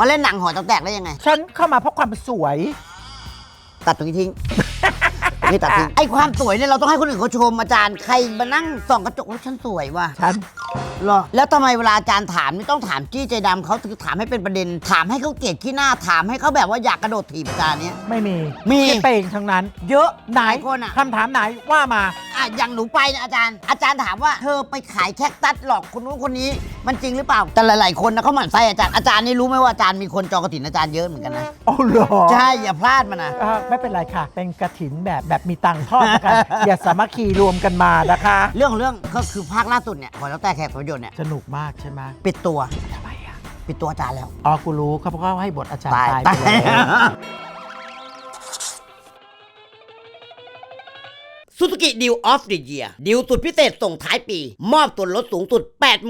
มาเล่นหนังหอแตกได้ยังไง ฉันเข้ามาเพราะความสวย ตัดตรงนี้ทิ้ง นี่ตัดทิ้งไอ้ความสวยเนี่ยเราต้องให้คนอื่นเขาชมอาจารย์ใครมานั่งส่องกระจกว่าฉันสวยว่ะฉันเหรอแล้วทำไมเวลาอาจารย์ถามนี่ต้องถามจี้ใจดำเขาถึงถามให้เป็นประเด็น ถามให้เขาเกลียดขี้หน้าถามให้เขาแบบว่าอยากกระโดดถีบอาจารย์เนี้ยไม่มีมีคิดไปเองทั้งนั้น เยอะไหนลายคนอะคำถามไหนว่ามา อะอย่างหนูไปเนี่ยอาจารย์ อาจารย์ถามว่าเธอไปขายแคคตัสหลอกคนนู้นคนนี้มันจริงหรือเปล่า แต่หลาย ๆ คนนะเขาหมั่นไส้อาจารย์อาจารย์นี่รู้ไหมว่าอาจารย์มีคนจองกระถินอาจารย์เยอะเหมือนกันนะโอ้โหรอใช่อย่าพลาดมันนะ เอ่อไม่เป็นไรค่ะ เป็นกระถินแบบแบบมีตังค์ทอดกัน อย่าสามัคคีรวมกันมานะคะ เรื่องของเรื่องก็คือภาคล่าสุดเนี่ยขอแล้วแต่แขกประโยชน์เนี่ยสนุกมากใช่ไหมปิดตัว ทำไมอะปิดตัวอาจารย์แล้ว อ๋อกูรู้เขาเพราะเขาให้บทอาจารย์ตายตายตาไปยแล้ว ซูซูกิดิวออฟเด e เยียดิวสุดพิเศษส่งท้ายปี มอบส่วนลดสูงสุด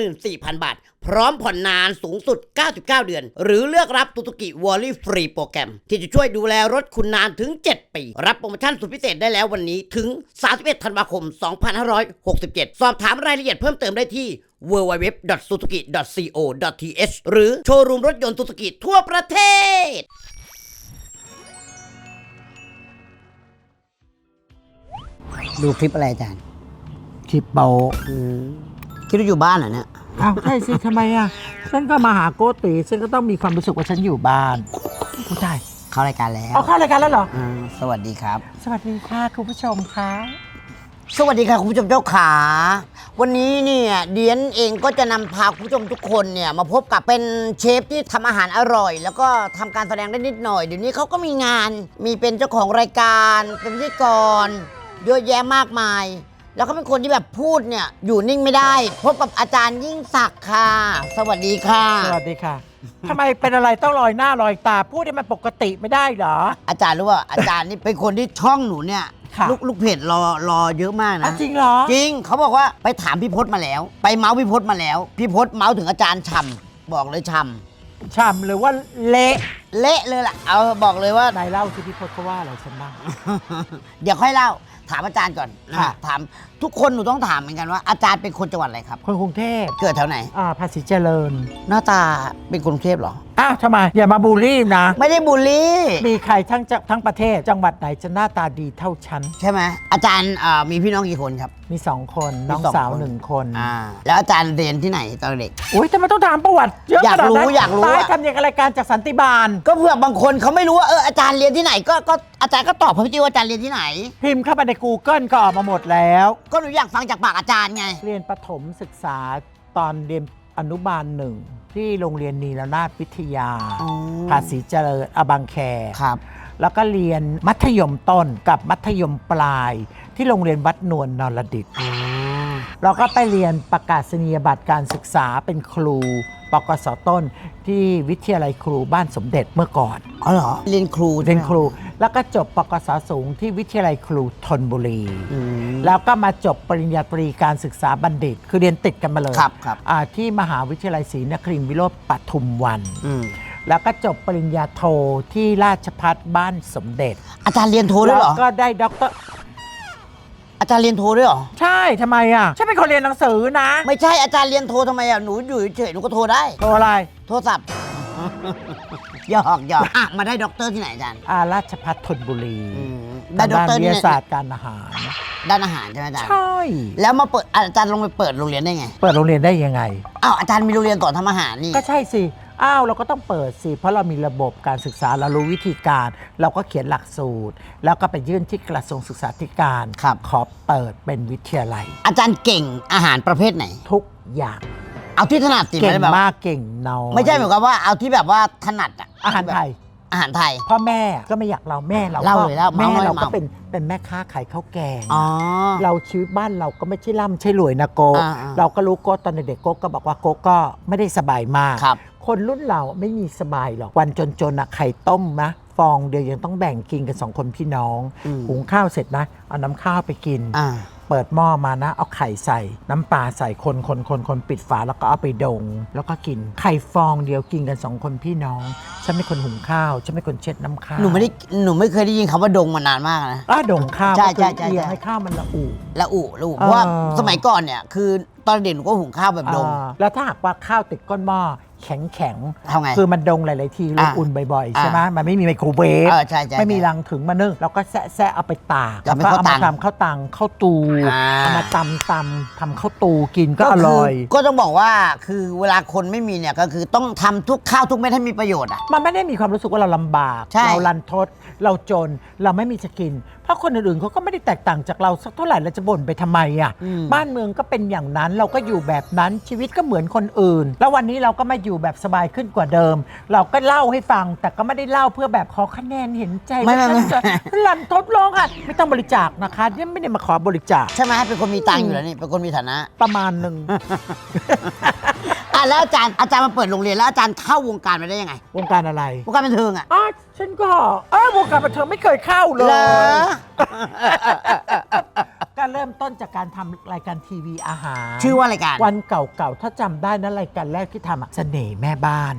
84,000 บาท พร้อมผ่อนนานสูงสุด 99 เดือน หรือเลือกรับซูซูกิวอลลี่ฟรีโปรแกรม ที่จะช่วยดูแลรถคุณนานถึง 7 ปี รับโปรโมชั่นสุดพิเศษได้แล้ววันนี้ถึง 31 ธันวาคม 2567 สอบถามรายละเอียดเพิ่มเติมได้ที่ www.suzuki.co.th หรือโชว์รูมรถยนต์ซูซูกิทั่วประเทศ ดูคลิปอะไรอาจารย์คลิปเบาคิดว่าอยู่บ้านเหรอเนี่ยอ้าวใช่สิทำไมอะฉันก็มาหาโกติฉันก็ต้องมีความรู้สึกว่าฉันอยู่บ้านผู้ชายเข้ารายการแล้วเอาเข้ารายการแล้วเหรอาสวัสดีครับ สวัสดีค่ะคุณผู้ชมค่ะสวัสดีค่ะคุณผู้ชมเจ้าขา วันนี้เนี่ยเดียนเองก็จะนำพาคุณผู้ชมทุกคนเนี่ยมาพบกับเป็นเชฟที่ทำอาหารอร่อย แล้วก็ทำการแสดงได้นิดหน่อย เดี๋ยวนี้เขาก็มีงานมีเป็นเจ้าของรายการเป็นพิธีกร เยอะแยะมากมาย แล้วก็เป็นคนที่แบบพูดเนี่ยอยู่นิ่งไม่ได้ พบกับอาจารย์ยิ่งศักดิ์ค่ะ สวัสดีค่ะ สวัสดีค่ะ ทำไมเป็นอะไรต้องลอยหน้าลอยตา พูดให้มันปกติไม่ได้เหรอ อาจารย์รู้ว่าอาจารย์นี่เป็นคนที่ช่องหนูเนี่ยค่ะ ลูกลูกเพจรอรอเยอะมากอะนะจริงเหรอ จริงเขาบอกว่าไปถามพี่พศมาแล้ว ไปเมาส์พี่พศมาแล้ว พี่พศเมาส์ถึงอาจารย์ช่ำบอกเลยช่ช่ำหรือว่าเละำ เละเลยล่ะ เอาบอกเลยว่า นายเล่าสิพี่พจน์เขาว่าอะไรฉันบ้าง เดี๋ยวค่อยเล่า ถามอาจารย์ก่อนนะค่ะ ถามทุกคนหนูต้องถามเหมือนกันว่าอาจารย์เป็นคนจังหวัดอะไรครับ คนกรุงเทพเกิดแถวไหน อ่าภาษีเจริญ หน้าตาเป็นคนกรุงเทพเหรอ อ้าวทำไม อย่ามาบูลลี่นะ ไม่ได้บูลลี่ มีใครทั้งจะทั้งประเทศจังหวัดไหนจะหน้าตาดีเท่าฉัน ใช่ไหมอาจารย์เอ่อมีพี่น้องกี่คนครับ มีสองคน น้องมีสองสาวคน หนึ่งคนอ่า แล้วอาจารย์เรียนที่ไหนตอนเด็ก อุ้ยทำไมต้องถามประวัติเยอะอยากขนาดรู้นั้นอยากรู้ตายอะ ทำอย่างรายการจากสันติบาลก็เผื่อบางคนเขาไม่รู้ว่าเอออาจารย์เรียนที่ไหนก็ก็อาจารย์ก็ตอบเขาพี่ว่าอาจารย์เรียนที่ไหน พิมพ์เข้าไปใน Google ก็ออกมาหมดแล้ว ก็หนูอยากฟังจากปากอาจารย์ไง เรียนประถมศึกษาตอนเรียนอนุบาลหนึ่ง ที่โรงเรียนนีรนาถวิทยา อ๋อ ภาษีเจริญอบางแค ครับ แล้วก็เรียนมัธยมต้นกับมัธยมปลาย ที่โรงเรียนวัดนวลนรดิตอ๋อเราก็ไปเรียนประกาศนียบัตรการศึกษาเป็นครู ปกสต้นที่วิทยาลัยครูบ้านสมเด็จเมื่อก่อน อ๋อเหรอเรียนครูเรียนใช่ไหมครู แล้วก็จบปกสสูงที่วิทยาลัยครูธนบุรี อืม แล้วก็มาจบปริญญาตรีการศึกษาบัณฑิต คือเรียนติดกันมาเลยครับครับ อ่าที่มหาวิทยาลัยศรีนครินทรวิโรธปทุมวัน อืมแล้วก็จบปริญญาโทที่ราชพัฒบ้านสมเด็จอาจารย์เรียนโทด้วยเหรอ แล้วก็ได้ด็อกเตอร์ อาจารย์เรียนโทด้วยเหรอ ใช่ทำไมอะฉันเป็นคนเรียนหนังสือนะไม่ใช่อาจารย์เรียนโททำไมอะ หนูอยู่เฉยๆหนูก็โทรได้ โทรอะไร โทรศัพท์ หยอกหยอกอะ มาได้ด็อกเตอร์ที่ไหนอาจารย์อาราชพัฒธนบุรีอืมได้ด็อกเตอร์วิทที่ยาไหนศาสตร์การอาหาร ด้านอาหารใช่ไหมอาจารย์ ใช่ แล้วมาเปิดอาจารย์ลงไปเปิดโรงเรียนได้ไง เปิดโรงเรียนได้ยังไง อ้าวอาจารย์มีโรงเรียนสอนทำอาหารนี่ ก็ใช่สิ อ้าวเราก็ต้องเปิดสิ เพราะเรามีระบบการศึกษาเรารู้วิธีการ เราก็เขียนหลักสูตร แล้วก็ไปยื่นที่กระทรวงศึกษาธิการครับ ขอเปิดเป็นวิทยาลัย อาจารย์เก่งอาหารประเภทไหน ทุกอย่างเอาที่ถนัดสิเก่งไได้แบบมากเก่งน้อยไม่ใช่เหมือนกับว่าเอาที่แบบว่าถนัดอะอาหารไทย อาหารไทย พ่อแม่ก็ไม่อยากเราแม่เราเล่าก็เลยเล่าแม่เมาเลยเราก็เมาเป็นเป็นแม่ค้าขายข้าวแกง อ๋อ เราชีวิตบ้านเราก็ไม่ใช่ร่ำใช่รวยนะโกอ่าๆเราก็รู้โกตอนเด็กๆโกก็บอกว่าโกก็ไม่ได้สบายมาก ครับ คนรุ่นเราไม่มีสบายหรอก วันจนๆอะไข่ต้มนะฟองเดียวยังต้องแบ่งกินกันสองคนพี่น้อง อืม หุงข้าวเสร็จนะ เอาน้ำข้าวไปกิน อ่า เปิดหม้อมานะ เอาไข่ใส่ น้ำปลาใส่คนคนคนคนปิดฝาแล้วก็เอาไปดง แล้วก็กินไข่ฟองเดียวกินกันสองคนพี่น้องฉันเป็นคนหุงข้าวฉันเป็นคนเช็ดน้ำข้าวหนูไม่ได้หนูไม่เคยได้ยินคำว่าดงมานานมากนะอะดงข้าวใช่ก็คือใช่ใช่เอียงใช่ให้ข้าวมันละอุละอุละอุเพราะว่าอ่าสมัยก่อนเนี่ยคือตอนเด็กหนูก็หุงข้าวแบบดงอ่าแล้วถ้าหากว่าข้าวติดก้นหม้อ แข็งแข็งๆทำไง คือมันดองหลาย ๆ ทีเราอ่าอุ่นบ่อย ๆ อ่าใช่ไหมมันไม่มีไมโครเวฟเออใช่ใช่ไม่มีใช่รังถึงมานึ่งเราก็แซะแซะเอาไปตากทำเป็นแล้วก็เอาข้าวตัมางทำข้าวตังข้าวตูอ่า เอามาตำตำทำข้าวตูกินก็อร่อย คืก็ต้องบอกว่าคือเวลาคนไม่มีเนี่ยก็คือต้องทำทุกข้าวทุกเม็ดให้มีประโยชน์อะ มันไม่ได้มีความรู้สึกว่าเราลำบาก ใช่ เราลันทด เราจนเราไม่มีจะกิน เพราะคนอื่นๆเขาก็ไม่ได้แตกต่างจากเราสักเท่าไหร่เราจะบ่นไปทำไมอะอืมบ้านเมืองก็เป็นอย่างนั้นเราก็อยู่แบบนั้นชีวิตก็เหมือนคนอื่น แล้ววันนี้เราก็มาอยู่แบบสบายขึ้นกว่าเดิม เราก็เล่าให้ฟัง แต่ก็ไม่ได้เล่าเพื่อแบบขอคะแนนเห็นใจไม่ไม่ว่าฉันจะไม่ลันทดร้องค่ะ ไม่ต้องบริจาคนะคะเนี่ยไม่ได้มาขอบริจาคใช่ไหมเป็นคนมีตังค์อยู่แล้วนี่เป็นคนมีฐานะประมาณหนึ่ง อะแล้วอาจารย์อาจารย์มาเปิดโรงเรียนแล้วอาจารย์เข้าวงการมาได้ยังไงวงการอะไร วงการบันเทิงอะอ๋อฉันก็เออวงการบันเทิงไม่เคยเข้าเลเหรย อก็เริ่มต้นจากการทำรายการทีวีอาหารชื่อว่ารายการวันเก่าๆ ถ้าจำได้นะรายการแรกที่ทำอะเสน่ห์แม่บ้าน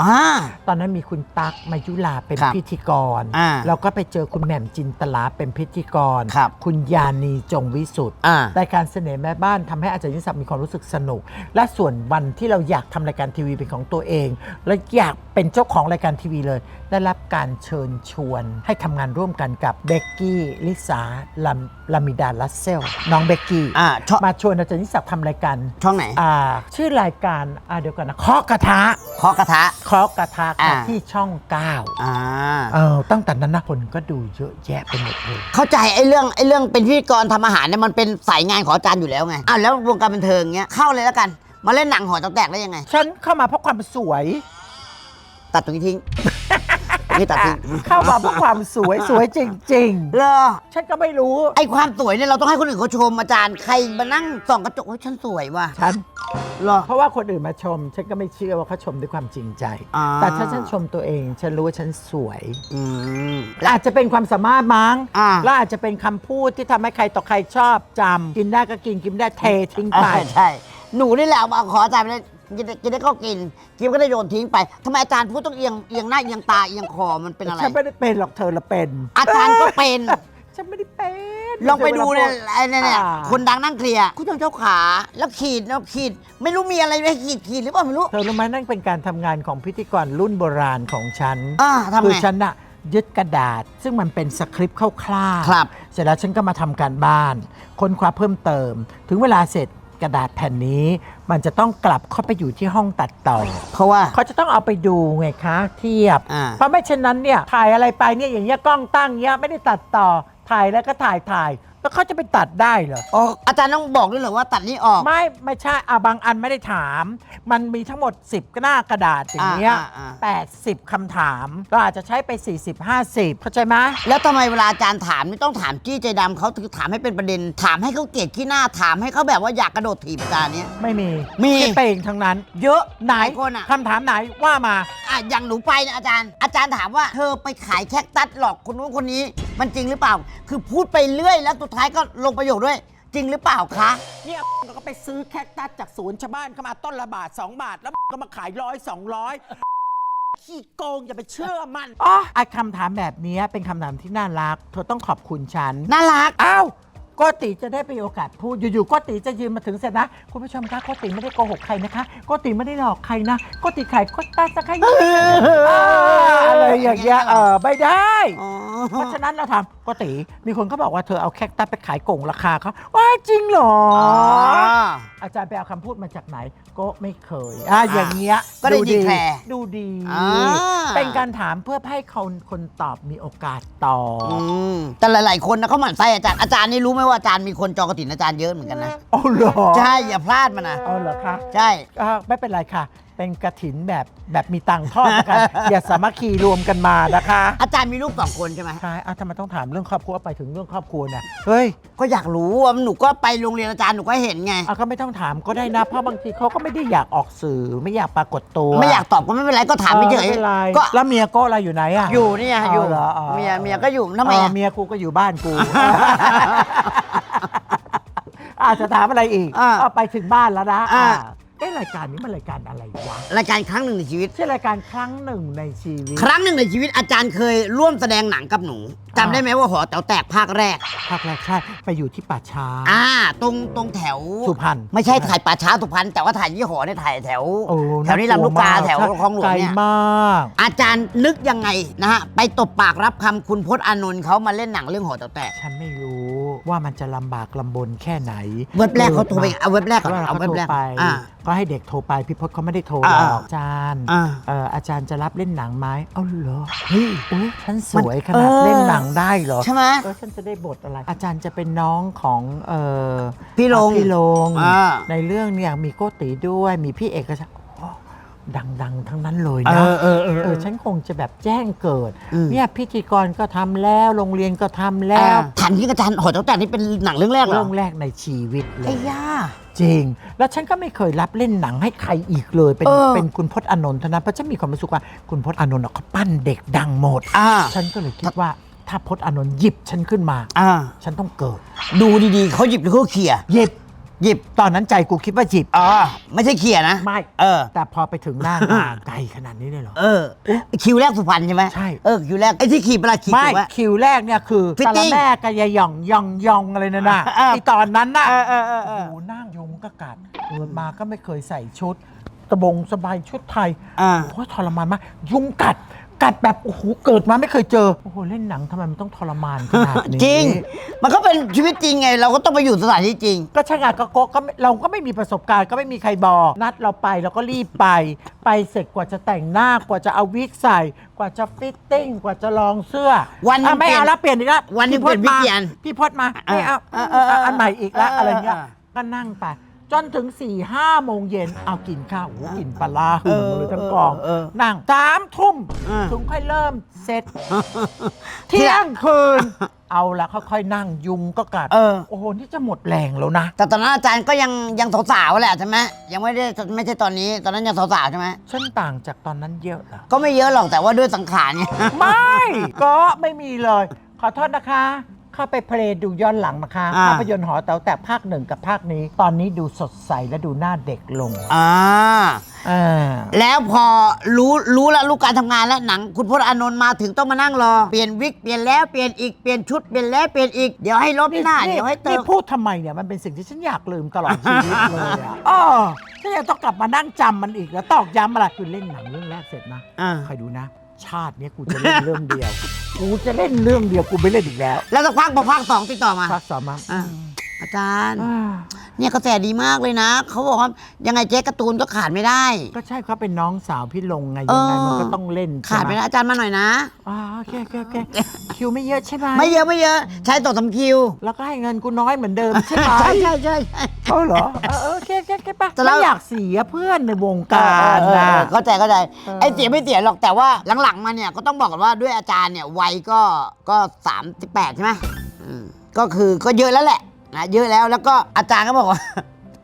อ่า ตอนนั้นมีคุณตั๊กมายุลาเป็นครับพิธีกร อ่าแล้วก็ไปเจอคุณแหม่มจินตลาเป็นพิธีกรครับคุณยานีจงวิสุทธ์อ่า รายการเสน่ห์แม่บ้านทำให้อาจารย์ยิ่งศักดิ์มีความรู้สึกสนุก และส่วนวันที่เราอยากทำรายการทีวีเป็นของตัวเอง และอยากเป็นเจ้าของรายการทีวีเลย ได้รับการเชิญชวน ให้ทำงานร่วมกันกับเบกกี้ลิสาลาลามิดาลัสเซลน้องเบกกี้อ่าช่องมาชวนอาจารย์ยิ่งศักดิ์ทำรายการช่องไหนอ่าชื่อรายการอ่าเดี๋ยวก่อนนะเคาะกระทะ เคาะกระทะเคาะกระทะค่ะอ่า ที่ช่องเก้าอ่าเออตั้งแต่นั้นนะคนก็ดูเยอะแยะไปหมดเลย เข้าใจไอ้เรื่องไอ้เรื่องเป็นพิธีกรทำอาหารเนี่ยมันเป็นสายงานของอาจารย์อยู่แล้วไงอ้าวแล้ววงการบันเทิงเงี้ยเข้าเลยแล้วกัน มาเล่นหนังหอแตกแตกได้ยังไง ฉันเข้ามาเพราะความสวย ตัดตรงนี้ทิ้ง นี่ตัดทิ้งเข้ามาเพราะความสวยสวยจริง เลอๆ ฉันก็ไม่รู้ ไอ้ความสวยเนี่ยเราต้องให้คนอื่นเขาชมอาจารย์ใครมานั่งส่องกระจกว่าฉันสวยว่ะฉัน เหรอ เพราะว่าคนอื่นมาชม ฉันก็ไม่เชื่อว่าเขาชมด้วยความจริงใจ อ่า แต่ถ้าฉันชมตัวเอง ฉันรู้ว่าฉันสวยอืม และอาจจะเป็นความสามารถมั้งอ่า และอาจจะเป็นคำพูดที่ทำให้ใครต่อใครชอบจำกินได้ก็กินกินไม่ได้เททิ้งไป อ่าใช่ หนูนี่แหละเอามาขออาจารย์ไปเลย กินได้กินได้ก็กิน กินก็ได้โยนทิ้งไปทำไมอาจารย์พูดต้องเอียงเอียงหน้าเอียงตาเอียงคอมันเป็นอะไร ฉันไม่ได้เป็นหรอกเธอละเป็น อาจารย์ก็เป็น ฉันไม่ได้เป็นลองไปดูเนี่ยไอ้เนี่ยเนี่ยอ่า คนดังนั่งเคลียร์คุณเจ้าขาแล้วขีดแล้วขีด ไม่รู้มีอะไรไหมขีดขีดหรือเปล่าไม่รู้เธอรู้ไหมนั่นเป็นการทำงานของพิธีกรรุ่นโบราณของฉัน อ่าทำคือไง ฉันน่ะยึดกระดาษ ซึ่งมันเป็นสคริปต์คร่าวๆครับ เสร็จแล้วฉันก็มาทำการบ้าน ค้นคว้าเพิ่มเติม ถึงเวลาเสร็จ กระดาษแผ่นนี้ มันจะต้องกลับเข้าไปอยู่ที่ห้องตัดต่อ เพราะว่า เขาจะต้องเอาไปดูไงคะเทียบ อ่า เพราะไม่เช่นนั้นเนี่ยถ่ายอะไรไปเนี่ยอย่างเงี้ยกล้องตั้งเงี้ยไม่ได้ตัดต่อถ่ายแล้วก็ถ่ายถ่าย แล้วเขาจะไปตัดได้เหรอ อ๋ออาจารย์ต้องบอกด้วยเหรอว่าตัดนี้ออก ไม่ไม่ใช่อะบางอันไม่ได้ถาม มันมีทั้งหมด 10 หน้ากระดาษอย่างเงี้ยอ่าอ่าอ่า80คำถาม เราอาจจะใช้ไป 40 50 เข้าใจไหมแล้วทำไมเวลาอาจารย์ถามนี่ต้องถามจี้ใจดำเขาถึงถามให้เป็นประเด็น ถามให้เขาเกลียดขี้หน้าถามให้เขาแบบว่าอยากกระโดดถีบอาจารย์เนี้ยไม่มีมีคิดไปเองทั้งนั้น เยอะไหนลายคนอะคำถามไหนว่ามา อะอย่างหนูไปเนี่ยอาจารย์ อาจารย์ถามว่าเธอไปขายแคคตัสหลอกคนนู้นคนนี้ มันจริงหรือเปล่า คือพูดไปเรื่อยแล้วสุดท้ายก็ลงประโยคด้วย จริงหรือเปล่าคะ เนี่ยก็ไปซื้อแคคตัสจากสวนชาวบ้านเข้ามาต้นละบาท 2 บาท แล้วก็มาขายร้อยสองร้อยขี้โกงอย่าไปเชื่อมัน อ๋อไอคำถามแบบนี้เป็นคำถามที่น่ารัก เธอต้องขอบคุณฉัน น่ารัก อ้าว โกติจะได้ไปโอกาสพูดอยู่ๆโกติจะยืนมาถึงเสร็จนะ คุณผู้ชมคะโกติไม่ได้โกหกใครนะคะโกติไม่ได้หลอกใครนะโกติขายโกตาสักใครอะไรอย่างเงี้ยเออไม่ได้ อ๋อเพราะฉะนั้นเราถามโกติมีคนเขาบอกว่าเธอเอาแคคตัสไปขายโก่งราคาเขาว่าจริงเหรอ อ๋อ อาจารย์ไปเอาคำพูดมาจากไหนก็ไม่เคยอะอย่างเงี้ยก็ได้ดีแคลร์ดูดีอ่า เป็นการถามเพื่อให้คนคนตอบมีโอกาสตอบ อืมแต่หลาย ๆ คนนะเขาหมั่นไส้อาจารย์อาจารย์นี่รู้ไหมว่าอาจารย์มีคนจองกระถินอาจารย์เยอะเหมือนกันนะ เอาเหรอใช่อย่าพลาดมันนะเอาเหรอคะใช่ อ่าไม่เป็นไรค่ะ เป็นกระถินแบบแบบมีตังค์ทอดกัน อย่าสามัคคีรวมกันมานะคะอาจารย์มีลูกสองคนใช่ไหมใช่อะทำไมต้องถามเรื่องครอบครัวไปถึงเรื่องครอบครัวเนี่ยเฮ้ยก็อยากรู้ว่าหนูก็ไปโรงเรียนอาจารย์หนูก็เห็นไง อะก็ไม่ต้องถามก็ได้นะเพราะบางทีเขาก็ไม่ได้อยากออกสื่อไม่อยากปรากฏตัวไม่อยากตอบก็ไม่เป็นไรก็ถามไม่เฉยออเป็นไรก็แล้วเมียโก็อะไรอยู่ไหนอะอยู่เนี่ย อยู่เอาเหรออ๋อเมียเมียก็อยู่ทำไมเอออะ เมียกูก็อยู่บ้านกู อาจจะถามอะไรอีกอ่าเอาไปถึงบ้านแล้วนะอ่าอ่า เอ๊ะรายการนี้มันรายการอะไรวะรายการครั้งหนึ่งในชีวิต ใช่รายการครั้งหนึ่งในชีวิต ครั้งหนึ่งในชีวิตอาจารย์เคยร่วมแสดงหนังกับหนูจำได้ไหมว่าหอแต๋วแตกภาคแรก ภาคแรกใช่ไปอยู่ที่ป่าช้า อ่า ตรงตรงแถวสุพรรณไม่ใช่ถ่ายป่าช้าสุพรรณแต่ว่าถ่ายที่หอเนี่ยถ่ายแถว โอ้แถวนี้ลำลูกกาแถวคลองหลวงไกลเนี่ยมากอาจารย์นึกยังไงนะฮะไปตบปากรับคำคุณพจน์อานนท์เขามาเล่นหนังเรื่องหอแต๋วแตก ฉันไม่รู้ ว่ามันจะลำบากลำบนแค่ไหนเว็บแรกเขาโทรไปเอาเว็บแรกก่อนว่าเอาเขาเว็บโทรแรกไปอ่า ก็ให้เด็กโทรไปพี่พจน์เขาไม่ได้โทรอ่าหรอกอาจารย์อ่า เอ่ออาจารย์จะรับเล่นหนังไหมเอาเหรอเฮ้ยอุ้ยฉันสวยขเอนาดอเล่นหนังได้เหรอ ใช่ไหมเออฉันจะได้บทอะไร อาจารย์จะเป็นน้องของเอ่อพี่ลงพี่ลงอ่าในเรื่องเนี่ยมีโกติด้วยมีพี่เอกชัยโอ้ ดังๆ ทั้งนั้นเลยเอนะอเออเออเออฉันคงจะแบบแจ้งเกิด อืม เนี่ยพิธีกรก็ทำแล้วโรงเรียนก็ทำแล้วถามที่อาจารย์หอแต๋วแตกนี่เป็นหนังเรื่องแรกเหรอเรื่องแรกในชีวิตเลไอ้ยย่า จริง แล้วฉันก็ไม่เคยรับเล่นหนังให้ใครอีกเลย เป็นเออ เป็นคุณพจน์อานนท์เท่านั้นเพราะฉันมีความรู้สึกว่าคุณพจน์อานนท์อะเขาปั้นเด็กดังหมด อ่าฉันก็เลยคิดว่าถ้าพจน์อานนท์หยิบฉันขึ้นมา อ่า ฉันต้องเกิด ดูดีๆ เขาหยิบหรือเขาเขี่ยหยิบ หยิบตอนนั้นใจกูคิดว่าหยิบอ๋อไม่ใช่เขี่ยนะ ไม่ เออ แต่พอไปถึงหน้างานไกลขนาดนี้เลยเหรอ เออ คิวแรกสุพรรณใช่ไหมใช่ เออคิวแรกไอ้ที่ขี่เวลาขี่ไม่ถูกไหมคิวแรกเนี่ยคือ Fitting ตอนแรกกับยายหย่องยองยองอะไรนั่นน่ะเออไอตอนนั้นน่ะเออเออเออเอโอ้อโหนั่งยุงก็กัดเกิดมาก็ไม่เคยใส่ชุดกระบงสบายชุดไทยอ่า โอ้ยทรมานมากยุงกัด กัดแบบโอ้โหเกิดมาไม่เคยเจอโอ้โหเล่นหนังทำไมมันต้องทรมานขนาดนี้จริง มันก็เป็นชีวิตจริงไง เราก็ต้องไปอยู่สถานที่จริง ก็ช่างอะก็ก็ก็ไม่เราก็ไม่มีประสบการณ์ก็ไม่มีใครบอก นัดเราไปเราก็รีบไป ไปเสร็จกว่าจะแต่งหน้ากว่าจะเอาวิกใส่ กว่าจะฟิตติ้งกว่าจะลองเสื้อวันหนึ่งอะไม่เอาแล้วเปลี่ยนอีกแล้ววันหนึ่งพี่พจเปลี่ยนวิกมากี่อันพี่พจน์มาไม่เอาเออเออเอออันใหม่อีกแล้วเออเอออะไรเงี้ยเออ ก็นั่งไป จนถึง4ี่ห้าโมงเย็นเอากินข้าวโอ้โหกินปลาร้าหึงมาเลยทั้งกอง เออเออ นั่งสามทุ่มเออถึงค่อยเริ่มเสร็จ เที่ยงคืน เอาละค่อยๆนั่งยุงก็กัดเออ โอ้โห นี่จะหมดแรงแล้วนะ แต่ตอนนั้นอาจารย์ก็ยังยังสาวๆแหละใช่ไหมยังไม่ได้ไม่ใช่ตอนนี้ตอนนั้นยังสาวๆใช่ไหมฉันต่างจากตอนนั้นเยอะเหรอก็ไม่เยอะหรอกแต่ว่าด้วยสังขารเนี่ยไม่ ก็ไม่มีเลย ขอโทษนะคะ เข้าไปเพลย์ดูย้อนหลังนะคะอ่า ภาพยนตร์หอแต๋วแต่ภาคหนึ่งกับภาคนี้ ตอนนี้ดูสดใสและดูหน้าเด็กลงอ่า อ่าแล้วพอรู้รู้แล้วรู้การทำงานแล้วหนัง คุณพจน์อานนท์มาถึงต้องมานั่งรอ เปลี่ยนวิกเปลี่ยนแล้วเปลี่ยนอีกเปลี่ยนชุดเปลี่ยนแล้วเปลี่ยนอีกเดี๋ยวให้ลบหน้าเดี๋ยวให้เตินี่มพูดทำไมเนี่ย มันเป็นสิ่งที่ฉันอยากลืมตลอดชีวิตเลยอะอ๋อฉันยังต้องกลับมานั่งจำมันอีกแล้วตอกย้ำอะไรคือเล่นหนังเรื่องแรกเสร็จนะอ่าคอยดูนะ ชาติเนี้ยกูจะเล่นเรื่องเดียว กูจะเล่นเรื่องเดียวกูไม่เล่นอีกแล้ว แล้วสักพักพอภาคสองติดต่อมา ภาคสองมา อ่า อาจารย์อ่าเนี่ยกระแสดีมากเลยนะ เขาบอกว่ายังไงเจ๊การ์ตูนก็ขาดไม่ได้ ก็ใช่เขาเป็นน้องสาวพี่ลงไงเอยัองไงมันก็ต้องเล่นขาดไม่ใช่หได้อาจารย์มาหน่อยนะอ่าโอเคโอเคโอเคคิวไม่เยอะใช่ไหมไม่เยอะไม่เยอะ ใช้ต่อสำคิว แล้วก็ให้เงินกูน้อยเหมือนเดิมใช่ไหมใช่ใช่ใช่ใช่เออเหรอเออเออโอเคโอเคโอเคปะแต่เราไม่อยากเสียเพื่อนในวงการเออนะเออเข้าใจเข้าใจเออไอ้เสียไม่เสียหรอกแต่ว่าหลังๆมาเนี่ยก็ต้องบอกกันว่าด้วยอาจารย์เนี่ยวัยก็ก็สามสิบแปดใช่ไหมอืมก็คือก็เยอะแล้วแหละ นะเยอะแล้วแล้วก็อาจารย์ก็บอกว่า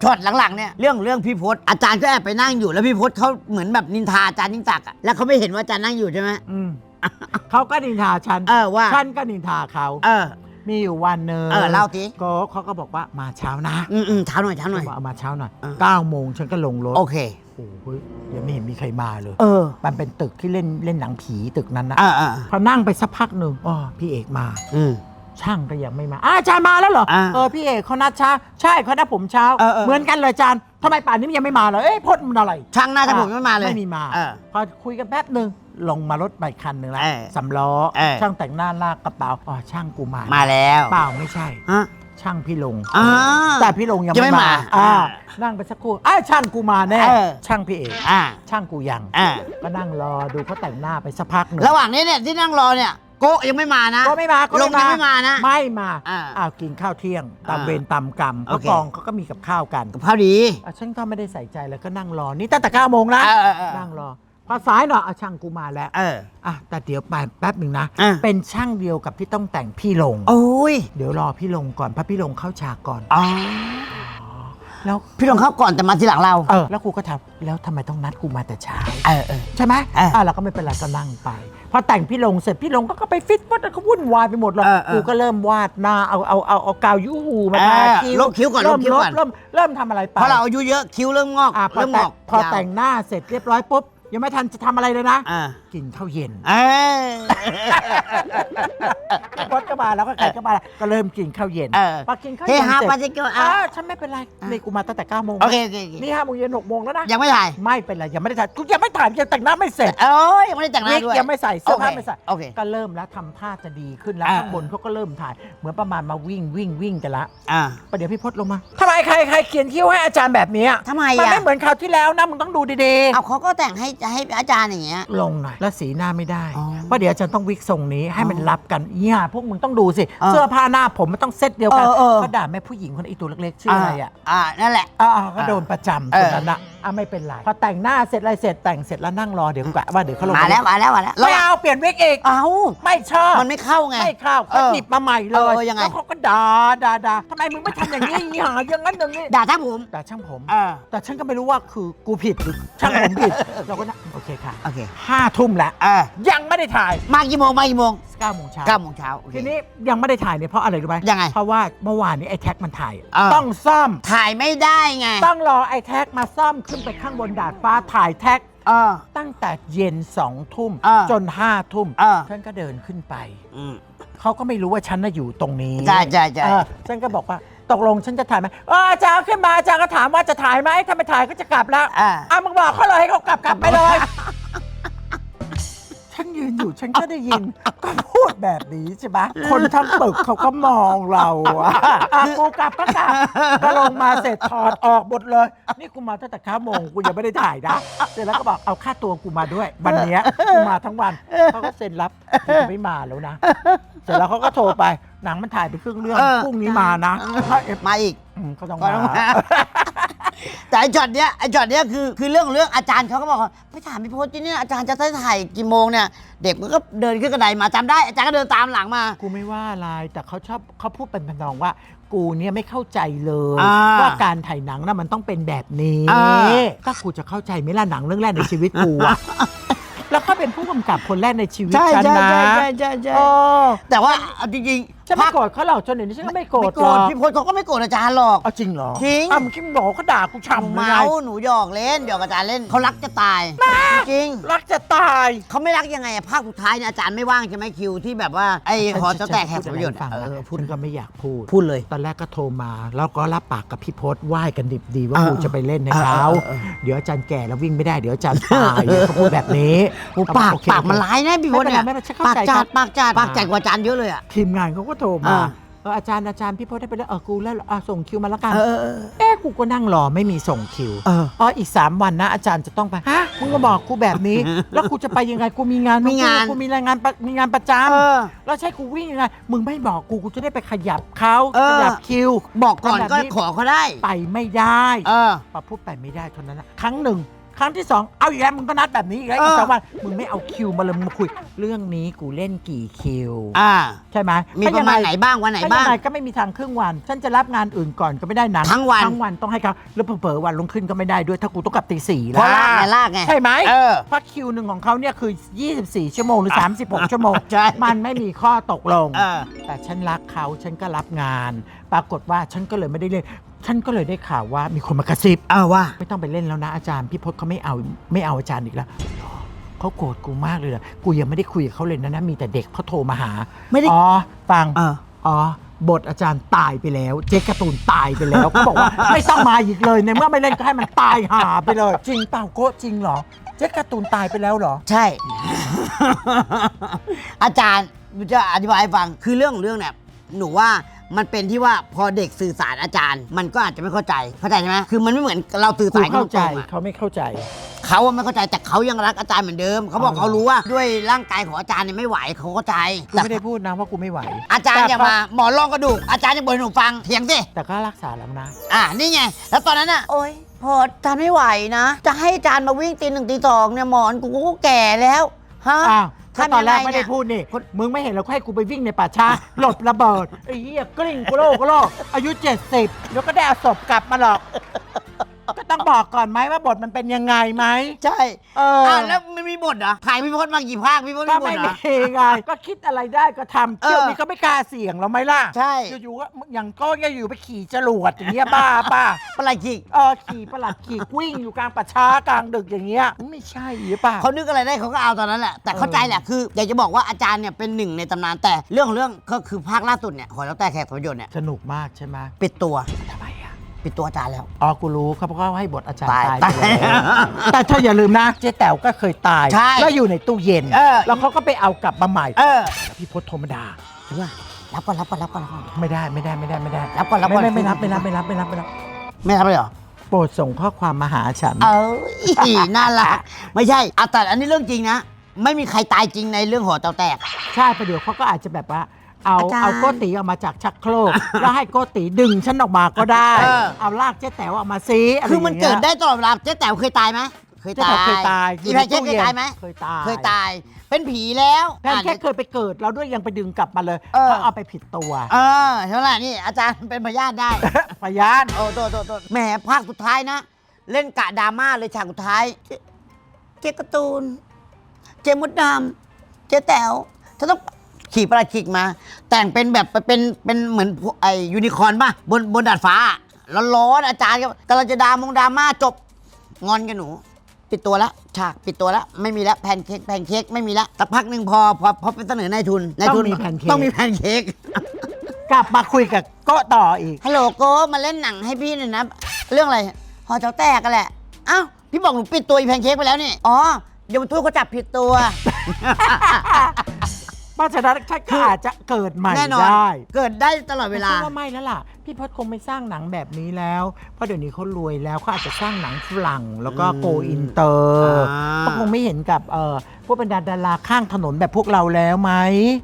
ช็อตหลังๆเนี่ยเรื่องเรื่องพี่พศอาจารย์ก็แอบไปนั่งอยู่แล้วพี่พศเขาเหมือนแบบนินทาอาจารย์ยิ่งศักดิ์อะแล้วเขาไม่เห็นว่าอาจารย์นั่งอยู่ใช่ไหมอืมเขาก็นินทาฉัน เออว่าฉันก็นินทาเขาเออ มีอยู่วันหนึ่งเออเล่าสิ ก็เขาก็บอกว่ามาเช้านะอืมอืมเช้าหน่อยเช้าหน่อยฉับอกเอามาเช้าหน่อยเออ เก้าโมงฉันก็ลงรถโอเค โอ้โหยังไม่เห็นมีใครมาเลย เออมันเป็นตึกที่เล่นเล่นหนังผีตึกนั้นนะอ่าอ่าพอนั่งไปสักพักหนึ่งอ๋อพี่เอกมา อืม ช่างก็ยังไม่มาอาอาจารย์มาแล้วเหรออ่าเออพี่เอกเขานัดเช้าใช่เขานัดผมเช้าเออเออ เหมือนกันเลยอาจารย์ทำไมป่านนี้มันยังไม่มาเลยเอ้ยพดมันอะไรช่างหน้าจะผมไม่มาเลยไม่มีมา เออ พอคุยกันแป๊บหนึ่งลงมารถใบคันหนึ่งแล้วเออสำล้อเออ ช่างแต่งหน้าลากกระเป๋าอ๋อช่างกูมามาแล้วเปล่าไม่ใช่ ฮะช่างพี่ลง อ่า แต่พี่ลงยังยังไม่ไม่มามาอ่าอ่านั่งไปสักครู่อ้าวช่างกูมาแน่ เออ ช่างพี่เอกอ่าช่างกูยัง อ่าก็นั่งรอดูเขาแต่งหน้าไปสักพักหนึ่ง ระหว่างนี้เนี่ยที่นั่งรอเนี่ย โกะยังไม่มานะ ก็ไม่มาก็ลงยังไม่มานะไม่มาอ่าอ้าวกินข้าวเที่ยงตามอ่าเวรตามกรรมเพโอราะเค กองเขาก็มีกับข้าวกันกับข้าวดี อะฉันก็ไม่ได้ใส่ใจแล้วก็นั่งรอนี่ตั้งแต่เก้าโมงนะเออเออเออ นั่งรอพอสายหน่อยอะช่างกูมาแล้วเออ อะแต่เดี๋ยวไปแป๊บหนึ่งนะอะ เป็นช่างเดียวกับที่ต้องแต่งพี่ลง โอ้ยเดี๋ยวรอพี่ลงก่อนเพราะพี่ลงเข้าฉากก่อน อ๋อแล้วพี่ลงเข้าก่อนแต่มาทีหลังเรา เออแล้วกูก็ถามแล้วทำไมต้องนัดกูมาแต่เช้า เออเออ ใช่ไหมเอออ่ อ่าเราก็ไม่เป็นไรก็นั่งไปพ อแต่งพี่ลงเสร็จพี่ลงก็ก็ไปฟิตวัดแล้วก็วุ่นวายไปหมดเลยเออเออกูก็เริ่มวาดหน้าเอาเอาเอาเอากาวยูหูมาทาเออคิ้วลบคิ้วก่อนเริ่มลบคิ้วก่อน เริ่มเริ่มทำอะไรไป เพราะเราอายุเยอะคิ้วเริ่มงอกอะพอเริ่มงแต่งอกพอยาวแต่งหน้าเสร็จเรียบร้อยปุ๊บยังไม่ทันจะทำอะไรเลยนะ อ่า กินข้าวเย็นเออ พดก็มาแล้วก็ใครก็มาก็เริ่มกินข้าวเย็นเออพอกินข้าวเฮเย็นฮาเสร็จปาจิโกอ่าอะฉันไม่เป็นไรอะ นี่กูมาตั้งแต่9โมงโอเคโอเคโอเคนี่ห้าโมงเย็นหกโมงแล้วนะยังไม่ถ่ายไม่เป็นไรยังไม่ได้ถ่ายกูยังไม่ถ่ายยังแต่งหน้าไม่เสร็จเอ้ยยังไม่ได้แต่งหน้าวิกด้วยยังไม่ใส่เสื้อผ้าไม่ใส่ โอเค ก็เริ่มแล้วทำท่าจะดีขึ้นแล้วอ่า ข้างบนเขาก็เริ่มถ่าย เหมือนประมาณมาวิ่งวิ่งวิ่งกันละอ่าประเดี๋ยวพี่พศลงมาทำไมใครใครเขียนคิ้วให้อาจารย์แบบนี้อะทำไมมันอะไม่เหมือนคราวที่แล้วนะมึงต้องดูดีเอาเขาก็แต่งให้ให้อาจารย์อย่างเงี้ย ๆ ลงหน่อยแล้วสีหน้าไม่ได้อ๋อเพราะเดี๋ยวอาจารย์ต้องวิกทรงนี้ให้มันรับกันเนี่ยพวกมึงต้องดูสิอ่าเสื้อผ้าหน้าผมมันต้องเซตเดียวกันเออเออก็ด่าแม่ผู้หญิงคนไอ้ตัวเล็กๆชื่ออะไรอะอ่านั่นแหละอ่าก็โดนประจำเอคอนนั้นอะอะไม่เป็นไรพอแต่งหน้าเสร็จอะไรเสร็จแต่งเสร็จแล้วนั่งรอเดี๋ยวกะว่าเดี๋ยวเขาลงมาแล้วมาแล้วมาแล้วไม่เอาเปลี่ยนวิกอีกเอาไม่ชอบมันไม่เข้าไงไม่เข้าเอเขาอหนิบมาใหม่เลเอยอยังไงแล้วเขาก็ด่าด่าด่าทำไมมึงไม่ทำอย่างนี้หาอย่างนั้นอย่างนี้ด่าท่านผมด่าช่างผมเออแต่ฉันก็ไม่รู้ว่าคือกูผิดหรือช่างผมผิดเราก็นะโอเคค่ะโอเคห้าทุ่มแล้วเออยังไม่ได้ถ่ายมากี่โมงมากี่โมงเก้าโมงเช้าเก้าโมงเช้าโอเค ทีนี้ยังไม่ได้ถ่ายเนี่ยเพราะอะไรรู้ไหมยังไงเพราะว่าเมื่อวานนี้ไอ้แท็กมันถ่ายเออต้องซ่อม ถ่ายไม่ได้ไงต้องรอไอ้แท็กมาซ่อมขึ้นไปข้างบนดาดฟ้าถ่ายแท็ก เออ ตั้งแต่เย็นสองทุ่มเออจนห้าทุ่มเออฉันก็เดินขึ้นไป อืม เขาก็ไม่รู้ว่าฉันน่ะอยู่ตรงนี้ใช่ใช่ใช่ เออฉันก็บอกว่าตกลงฉันจะถ่ายไหมเอออาจารย์ขึ้นมาอาจารย์ก็ถามว่าจะถ่ายไหมถ้าไม่ถ่ายก็จะกลับแล้วอ่า อะมึงบอกเขาเลยให้เขากลับกลับไปเลยฉัน ยืนอยู่ฉันก็ได้ยิน ก็พูดแบบนี้ใช่ไหมคนทั้งตึกเขาก็มองเราอะอะกูกลับก็กลับก็ลงมาเสร็จถอดออกหมดเลย นี่กูมาตั้งแต่เก้าโมงกูยังไม่ได้ถ่ายนะเสร็จแล้วก็บอกเอาค่าตัวกูมาด้วย วันเนี้ยกูมาทั้งวันเขาก็เซ็นรับกูจะไม่มาแล้วนะ เสร็จแล้วเขาก็โทรไปหนังมันถ่ายไปครึ่งเรื่องเออ พรุ่งนี้มานะถ้าเอฟมาอีกอืมก็ต้องก็ต้องมา มา แต่ไอ้ช็อตเนี้ยไอ้ช็อตเนี้ยคือคือเรื่องของเรื่องอาจารย์เขาก็บอกว่าไปถามพี่พจน์ที่เนี่ยอาจารย์จะได้ถ่ายกี่โมงเนี่ยเด็กมันก็เดินขึ้นกระไดมาจำได้อาจารย์ก็เดินตามหลังมา กูไม่ว่าอะไรแต่เขาชอบเขาพูดเป็นพนองว่า กูเนี่ยไม่เข้าใจเลยอ่าว่าการถ่ายหนังน่ะมันต้องเป็นแบบนี้อ่าถ้ากูจะเข้าใจไหมล่ะหนังเรื่องแรกในชีวิตกูอะแล้วเขาเป็นผู้กำกับคนแรกในชีวิตใช่ฉันใช่นะใช่ใช่ใช่ใช่โอ้แต่ว่าเอาจริง ฉันๆไม่ภาคโกรธเขาหรอกจนเดี๋ยวนี้ฉันก็ไม่โกรธไม่โกรหธรอกพี่พจน์เขาก็ไม่โกรธอาจารย์หรอก เอาจริงเหรอจริงอ้าวมึงคิดบอกเขาด่ากูหนูฉ่ำเลยเมาไงหนูหยอกเล่นหยอกอาจารย์เล่นเขารักจะตาย จริง รักจะตายเขาไม่รักยังไงอะภาคสุดท้ายเนี่ยอาจารย์ไม่ว่างใช่ไหมคิวที่แบบว่าไอ้หอจะแตกแหกผลประโยชน์ฟังเอนะอพูดฉันก็ไม่อยากพูด พูดเลย ตอนแรกก็โทรมา แล้วก็รับปากกับพี่พศไหว้กันดิบดีว่าเออกูจะไปเล่นในเขาเออเออเออ เดี๋ยวอาจารย์แก่แล้ววิ่งไม่ได้เดี๋ยวอาจารย์ตายเขาพูดแบบนี้โอ้ปากโอเคปากมันร้ายนะพี่พจน์เนี่ยไม่เป็นไรไม่เป็นไรฉันเข้าปากใจจัครัดบปากจัดปากจัดกว่าอาจารย์เยอะเลยอะ ทีมงานเขาก็โทรมาอ่า เอออาจารย์อาจารย์พี่พศได้ไปแล้วเออกูแล้วอะส่งคิวมาแล้วกันเออเออเอ๊ะกูก็นั่งรอไม่มีส่งคิวเออ อ๋ออีก3วันนะ อาจารย์จะต้องไปฮะมึงก็บอกกูแบบนี้ แล้วกูจะไปยังไงกูมีงานมีงาน กูมีรายงานประมีงานประจเออำแล้วใช่กูวิ่งยังไง มึงไม่บอกกู กูจะได้ไปขยับเขาเออ ขยับคิว บอกก่อนแบบก็นี้ขอเขาได้ ไปไม่ได้ เออพอพูดไปไม่ได้เท่านั้นนะครั้งหนึ่ง ครั้งที่สองเอาอีกแล้วมึงก็นัดแบบนี้อีกแล้วเอออีอีกสองวันมึงไม่เอาคิวมาเลยมึงมาคุย เรื่องนี้กูเล่นกี่คิว อ่า ใช่ไหมมีประมาณไหนบ้างวันไหนถ้าบ้ายังงไงก็ไม่มีทางครึ่งวัน ฉันจะรับงานอื่นก่อนก็ไม่ได้หนังทั้งวัน ทั้งวันต้องให้เขาแล้วเผลอๆวันลงขึ้นก็ไม่ได้ด้วยถ้ากูต้องกลับตีสี่เพแล้วราะลากไงลากไง ใช่ไหมเออ เพราะคิวหนึ่งของเขาเนี่ยคือ 24 ชั่วโมงหรือ 36 ชั่วโมง ใช่ มันไม่มีข้อตกลง เออ แต่ฉันรักเขาฉันก็รับงาน ปรากฏว่าฉันก็เลยไม่ได้เล่น ฉันก็เลยได้ข่าวว่ามีคนมากระซิบเออว่า ไม่ต้องไปเล่นแล้วนะอาจารย์พี่พศเขาไม่เอาไม่เอาอาจารย์อีกแล้วเขาโกรธกูมากเลยเหรอกูยังไม่ได้คุยกับเขาเลยนะนะมีแต่เด็กเขาโทรมาหาไม่ได้ อ๋อฟังเออ อ๋อบทอาจารย์ตายไปแล้ว เจ๊การ์ตูนตายไปแล้วเขาบอกว่า ไม่ต้องมาอีกเลยในเมื่อไม่เล่นก็ให้มันตายหาไปเลย จริงเปล่าโก้จริงเหรอ เจ๊การ์ตูนตายไปแล้วเหรอ ใช่ อาจารย์จะอธิบายให้ฟังคือเรื่องของเรื่องเนี่ยหนูว่า มันเป็นที่ว่าพอเด็กสื่อสารอาจารย์ มันก็อาจจะไม่เข้าใจเข้าใจใช่ไหมคือมันไม่เหมือนเราสื่อกูสารกันเข้าใจตรงๆอะ เขาไม่เข้าใจ เขาอะไม่เข้าใจแต่เขายังรักอาจารย์เหมือนเดิม เขาบอกอ๋อเขารู้ว่าด้วยร่างกายของอาจารย์เนี่ยไม่ไหวเขาเข้าใจกูแต่ไม่ได้พูดนะว่ากูไม่ไหวอาจารย์แต่อย่ามาหมอนรองกระดูกอาจารย์จะบ่นให้หนูฟังเถียงสิแต่ก็รักษาแล้วนะ อะนี่ไง แล้วตอนนั้นอะโอ๊ยพอทำไม่ไหวนะ จะให้อาจารย์มาวิ่งตีหนึ่งตีสองเนี่ยหมอนกูก็แก่แล้วฮะอ้าว ถ้าตอนแรกทำยังไงไม่ได้เนี่ยพูดนี่ คน มึงไม่เห็นเราก็ให้กูไปวิ่งในป่าช้า หลบระเบิดไอ้เหี้ยกลิ้งกูโลกกูโลกอายุ 70 แล้วก็ได้เอาศพกลับมาหรอกก็ ต้องบอกก่อนไหมว่าบทมันเป็นยังไงไหมใช่เอออ้าวแล้วมันมีบทเหรอถ่ายพี่พจน์มากี่ภาคพี่พจน์ก็มีบไม่ทเหรมีอ ไงก็คิดอะไรได้ก็ทำเที่ยวเออนี้ก็ไม่กล้าเสี่ยงเราไหมล่ะใช่ อยู่ๆก็อย่างก็ยังอยู่ไปขี่จรวดอย่างเงี้ยบ้าป่ะปลายขีกเออขี่ประหลัดขี่วิ่งอยู่กลางป่าช้ากลางดึกอย่างเงี้ยไม่ใช่หรือเปล่า เขานึกอะไรได้เขาก็เอาตอนนั้นแหละแต่เข้าใจแหละคืออยากจะบอกว่าอาจารย์เนี่ยเป็นหนึ่งในตำนานแต่เรื่องของเรื่องก็คือภาคล่าสุดเนี่ยหอยแล้วแต่แขกสมยนต์เนี่ยสนุกมากใช่ไหมปิดตัว ทำไมอะ ปิดตัวอาจารย์แล้ว อ๋อกูรู้เขาก็ให้บทอาจารย์ตายตายไปแล้วแต่เธออย่าลืมนะเจ๊แต๋วก็เคยตาย ใช่แล้วอยู่ในตู้เย็น เออ แล้วเขาก็ไปเอากลับมาใหม่ เออพี่พศโทรมาด่าถึงว่ารับก่อนรับก่อนรับก่อนรับก่อน ไม่ได้ไม่ได้ไม่ได้ไม่ได้รับก่อนรับก่อน ไม่ไม่ไม่รับไม่รับไม่รับไม่รับไม่รับไม่รับเลยเหรอ โปรดส่งข้อความมาหาฉัน เออน่ารักไม่ใช่เอาแต่อันนี้เรื่องจริงนะ ไม่มีใครตายจริงในเรื่องหอเตาแตก ใช่ประเดี๋ยวเขาก็อาจจะแบบว่า เอาอาจารย์ เอาโกติออกมาจากชักโครกแล้วให้โกติดึงฉันออกมาก็ได้ เออ เอาลากเจ๊แต๋วออกมาซิะไรคือมันย่างงี้ย เกิดได้ตลอดเวลาเจ๊แต๋วเคยตายไหมเคยเจ๊ตายแต๋วเคยตายอีแพนเค้กเคยตายไหมเคยตายเคยตาย เป็นผีแล้วแพนเค้กเคยไปเกิดแล้วด้วยยังไปดึงกลับมาเลยเออเขาเอาไปผิดตัวเออเท่าไหร่นี่อาจารย์เป็นพยานได้ พยานโอ้โตโตโตแหมภาคสุดท้ายนะ เล่นกะดราม่าเลยฉากสุดท้าย เจ๊เจ๊การ์ตูน เจ๊มดดำเจ๊แต๋วเธอต้อง ขี่ประหลาดขิกมา แต่งเป็นแบบเป็นเป็นเหมือนพวกไอยูนิคอร์นป่ะบนบนดาดฟ้าร้อนๆอาจารย์ก็กำลังจะดามงดราม่าจบงอนกันหนู ปิดตัวแล้วฉากปิดตัวแล้วไม่มีแล้วแพนเค้กแพนเค้กไม่มีแล้วสักพักหนึ่งพอพอพอไปเสนอนายทุนนายทุนต้องมีแพนเค้ก ต้องมีแพนเค้ก กลับมาคุยกับโก็ต่ออีก ฮัลโหลโก้มาเล่นหนังให้พี่หน่อยนะ เรื่องอะไรหอเจ้าแตกกันแหละเอ้าพี่บอกหนูปิดตัวอีแพนเค้กไปแล้วนี่อ๋อเดี๋ยวมันทั่วเขาจับผิดตัว เพราะฉะนั้นฉันก็อาจจะเกิดใหม่แน่นอน ได้เกิดได้ตลอดเวลา ฉันว่าไม่แล้วล่ะ พี่พศคงไม่สร้างหนังแบบนี้แล้ว เพราะเดี๋ยวนี้เขารวยแล้วเขาอาจจะสร้างหนังฝรั่งแล้วก็อืมโกอินเตอร์อ่าเขาคงไม่เห็นกับเอ่อพวกบรรดาดาราข้างถนนแบบพวกเราแล้วไหม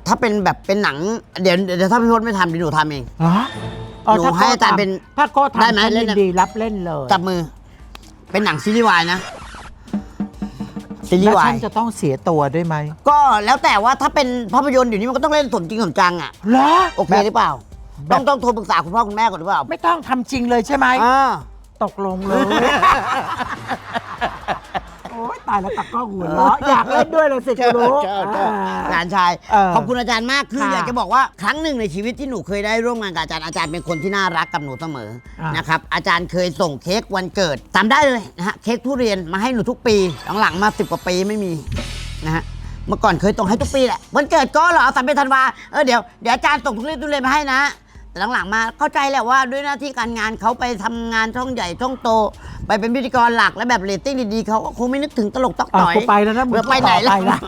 ถ้าเป็นแบบเป็นหนัง เดี๋ยวเดี๋ยวถ้าพี่พจน์ไม่ทำเดี๋ยวหนูทำเองเหรออ๋อหนูถ้ให้โก้อาจารย์ทำเป็นถ้าโก้ได้ทำไหมฉันเล่ยินนดีรับเล่นเลยจับมือ เป็นหนังซีรีส์วายนะ ซีรีแล้วส์วาฉัยนจะต้องเสียตัวด้วยไหมก็แล้วแต่ว่าถ้าเป็นภาพยนตร์เดี๋ยวนี้มันก็ต้องเล่นสมจริงสมจังอะเหรอ โอเคหรือเปล่า แบบ ต้องต้องโทรปรึกษาคุณพ่อคุณแม่ก่อนหรือเปล่าไม่ต้องทำจริงเลยใช่ไหม อ่า ตกลงเลยโอ้ ยตายแล้วตักก็หัวเราะอยากเล่นด้วยเลยสิกูรู้เจ้าเจ้าอ่าหลานชายเออขอบคุณอาจารย์มากคือค่ะอยากจะบอกว่าครั้งหนึ่งในชีวิตที่หนูเคยได้ร่วมงานกับอาจารย์อาจารย์เป็นคนที่น่ารักกับหนูเสมออะนะครับอาจารย์เคยส่งเค้กวันเกิดจำได้เลยนะฮะเค้กทุเรียนมาให้หนูทุกปีหลังๆมาสิบกว่าปีไม่มีนะฮะเมื่อก่อนเคยส่งให้ทุกปีแหละวันเกิดก็เหรอสามเป็นธันวาเออเดี๋ยวเดี๋ยวอาจารย์ส่งทุเรียนทุเรียนมาให้นะแต่ หลังๆ มาเข้าใจแหละว่าด้วยหน้าที่การงานเขาไปทำงานช่องใหญ่ช่องโต ไปเป็นพิธีกรหลักและแบบเรตติ้งดีๆเขาก็คงไม่นึกถึงตลกตอกอะต่อยกูไปแล้วนะมึงเดี๋ยวไปไหนต่อล่ะไปละ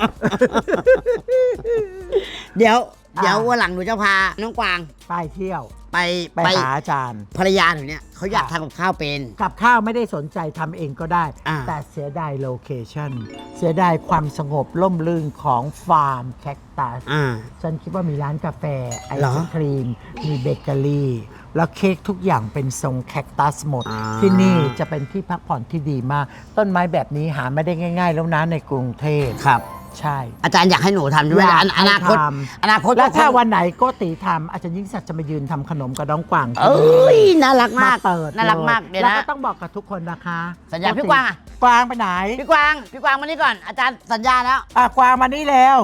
เดี๋ยวอะ เดี๋ยววันหลังหนูจะพาน้องกวางไปเที่ยว ไปไปไปหาอาจารย์ ภรรยาหนูเนี่ยเขาอยากค่ะทำกับข้าวเป็น กับข้าวไม่ได้สนใจทำเองก็ได้ อ่า แต่เสียดายโลเคชั่น เสียดายความสงบล่มลื่นของฟาร์มแคคตัส อ่า ฉันคิดว่ามีร้านกาแฟ ไอเหรอศครีม มีเบเกอรี่ แล้วเค้กทุกอย่างเป็นทรงแคคตัสหมด อ่า ที่นี่จะเป็นที่พักผ่อนที่ดีมาก ต้นไม้แบบนี้หาไม่ได้ง่าย ๆ แล้วนะในกรุงเทพครับ ใช่ อาจารย์อยากให้หนูทำใช่ไหมอยากออนาคตให้ทำ อนาคตแล้วถ้าก็คงวันไหนโกติทำอาจารย์ยิ่งศักดิ์จะมายืนทำขนมกับน้องกวางที่เอ้ยนี่น่ารักมากเปิดน่ารักมากลเดี๋ยวแล้วนะ ก็ต้องบอกกับทุกคนนะคะสัญญาโพี่กวางอะ กวางไปไหนพี่กวางพี่กวางมานี่ก่อนอาจารย์สัญญาแล้วอะกวางมานี่แล้ว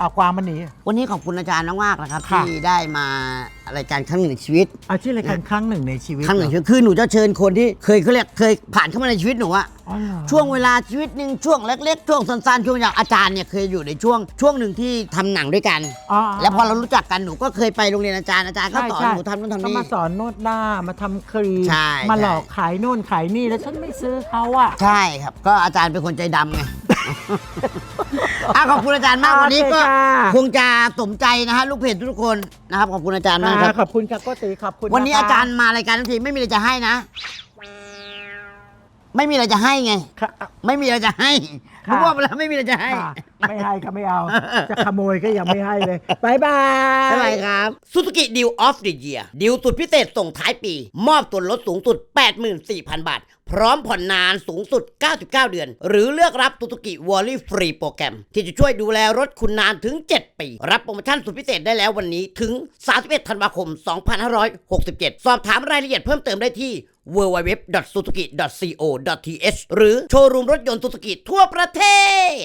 อะกวางมานี่วันนี้ขอบคุณอาจารย์มากๆนะครับ ค่ะ ที่ได้มารายการครั้งหนึ่งในชีวิต อาชื่อรายการครั้งหนึ่งในชีวิตครั้งหนึ่งในเรชีวิตคือหนูจะเชิญคนที่เคยเขาเรียกเคยผ่านเข้ามาในชีวิตหนูอะอ๋อเหรอ ช่วงเวลาชีวิตหนึ่งช่วงเล็กๆช่วงสั้นๆช่วงอย่างอาจารย์เนี่ยเคยอยู่ในช่วงช่วงหนึ่งที่ทำหนังด้วยกัน อ๋อ แล้วพอเรารู้จักกันหนูก็เคยไปโรงเรียนอาจารย์อาจารย์ก็ใช่สอนใช่หนูทำนู่นทำเขานี่มาสอนนวดหน้ามาทำครีมใช่มาหลใช่อกขายนู่นขายนี่แล้วฉันไม่ซื้อเขาอะใช่ครับ ก็อาจารย์เป็นคนใจดำไง อะขอบคุณอาจารย์มากวันนี้ก็โอเคค่ะ คงจะสมใจนะฮะลูกเพจทุกคนนะครับขอบคุณอาจารย์มากครับ ขอบคุณค่ะโกติขอบคุณวันนี้ะคะอาจารย์มารายการทั้งทีไม่มีอะไรจะให้นะ ไม่มีอะไรจะให้ไง ค่ะ ไม่มีอะไรจะให้ค่ะ รู้ว่าไปแล้วไม่มีอะไรจะให้ค่ะไม่ให้ก็ไม่เอา จะขโมยก็ยังไม่ให้เลยบายบายบ๊ายบายครับ ซูซูกิดิวออฟเดอะเยียดิวสุดพิเศษส่งท้ายปี มอบส่วนลดสูงสุด 84,000 บาท พร้อมผ่อนนานสูงสุด 99 เดือน หรือเลือกรับซูซูกิวอลลี่ฟรีโปรแกรม ที่จะช่วยดูแลรถคุณนานถึง 7 ปี รับโปรโมชั่นสุดพิเศษได้แล้ววันนี้ถึง 31 ธันวาคม 2567 สอบถามรายละเอียดเพิ่มเติมได้ที่ www.suzuki.co.th หรือโชว์รูมรถยนต์ซูซูกิทั่วประเทศ